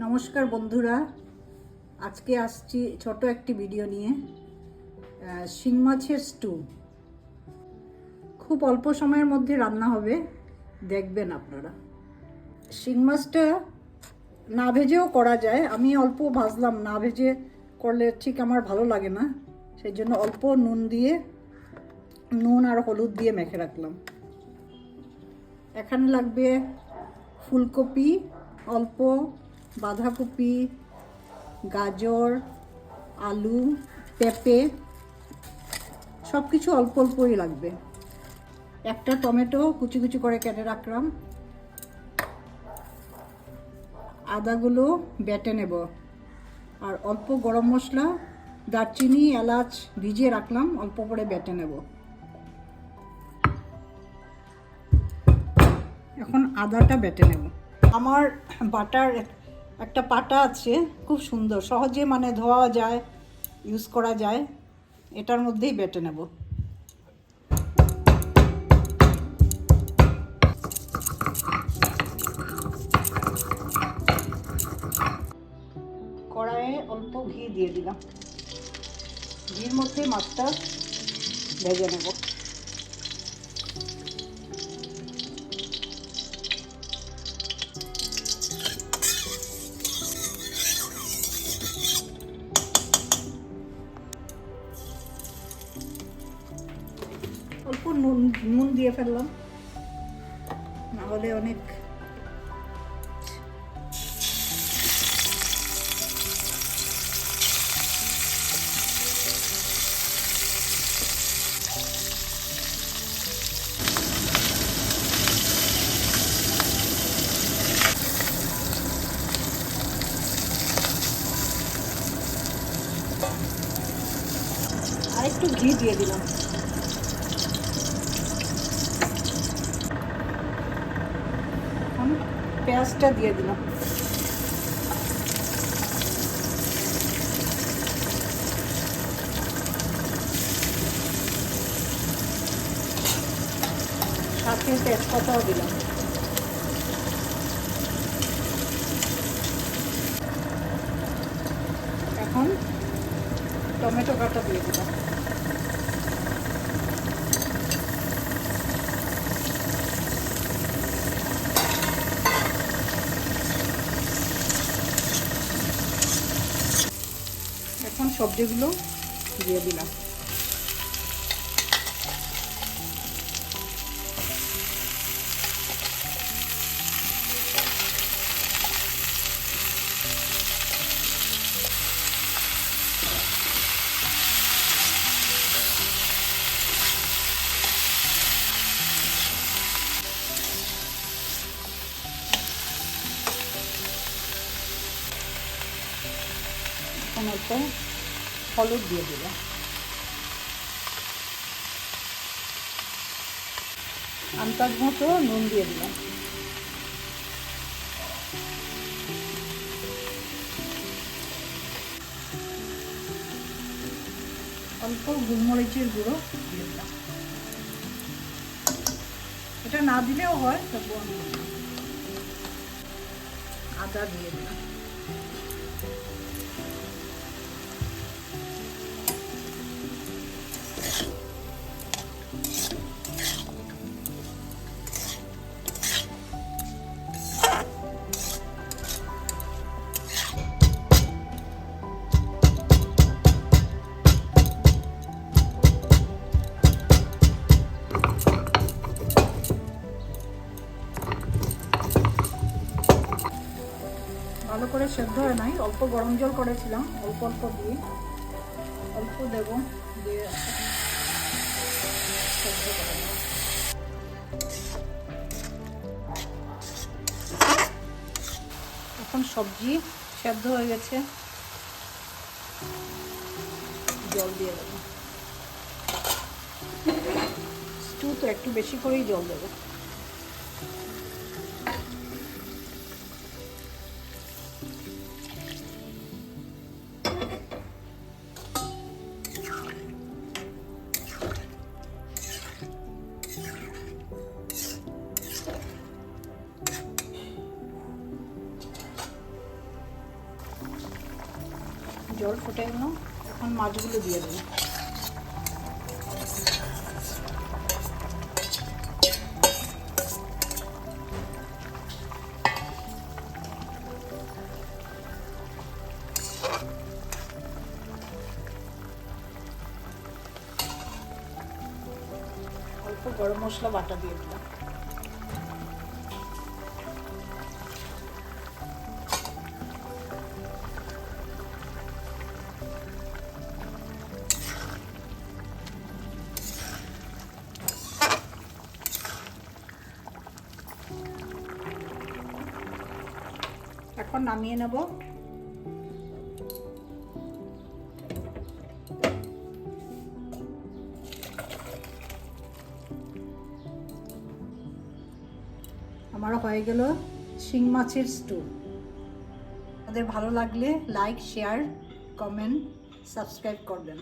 নমস্কার বন্ধুরা। আজকে আসছি ছোট একটি ভিডিও নিয়ে। শিং মাছের স্টু খুব অল্প সময়ের মধ্যে রান্না হবে। দেখবেন আপনারা। শিং মাছটা না ভেজেও করা যায়। আমি অল্প ভাজলাম। না ভেজে করলে ঠিক আমার ভালো লাগে না। সেই জন্য অল্প নুন দিয়ে, নুন আর হলুদ দিয়ে মেখে রাখলাম। এখানে লাগবে ফুলকপি, অল্প বাঁধাকপি, গাজর, আলু, পেঁপে সব কিছু অল্প অল্পই লাগবে। একটা টমেটো কুচি কুচি করে কেটে রাখলাম। আদাগুলো বেটে নেব। আর অল্প গরম মশলা, দারচিনি, এলাচ ভিজিয়ে রাখলাম, অল্প করে বেটে নেব। এখন আদাটা বেটে নেব। আমার বাটার একটা পাটা আছে, খুব সুন্দর। সহজে মানে ধোয়া যায় ইউজ করা যায়। এটার মধ্যেই বেটে নেব। কড়াইয়ে অল্প ঘি দিয়ে দিলাম। ঘির মধ্যে মাছটা ভেজে নেব। নুন নুন দিয়ে ফেললাম। না হলে অনেক একটু ঘি দিয়ে দিলাম এখন পেঁয়াজটা দিয়ে দিলাম। সাথে তেজপাতাও দিলাম। এখন টমেটো কাটা দিয়ে দিলাম এখন সবজিগুলো দিয়ে দিলাম। এখন অল্প হলুদ দিয়ে দিলাম আন্দাজ মতো নুন দিয়ে দিলাম। অল্প গোলমরিচের গুঁড়ো দিয়ে দিলাম। এটা না দিলেও হয় তবু আদা দিয়ে দিলাম। ভালো করে সেদ্ধ হয় নাই, অল্প গরম জল করেছিলাম, অল্প অল্প দিয়ে, অল্প দেবো দিয়ে এখন সবজি সেদ্ধ হয়ে গেছে। জল দিয়ে দেবো। স্টু তো একটু বেশি করেই জল দেবো। জল ফুটে গেল এখন মাছগুলো দিয়ে দেবো। অল্প গরম মশলা বাটা দিয়ে দিলাম। এখন নামিয়ে নেব। আমার হয়ে গেল শিং মাছের স্টু আমাদের ভালো লাগলে লাইক শেয়ার কমেন্ট সাবস্ক্রাইব করবেন।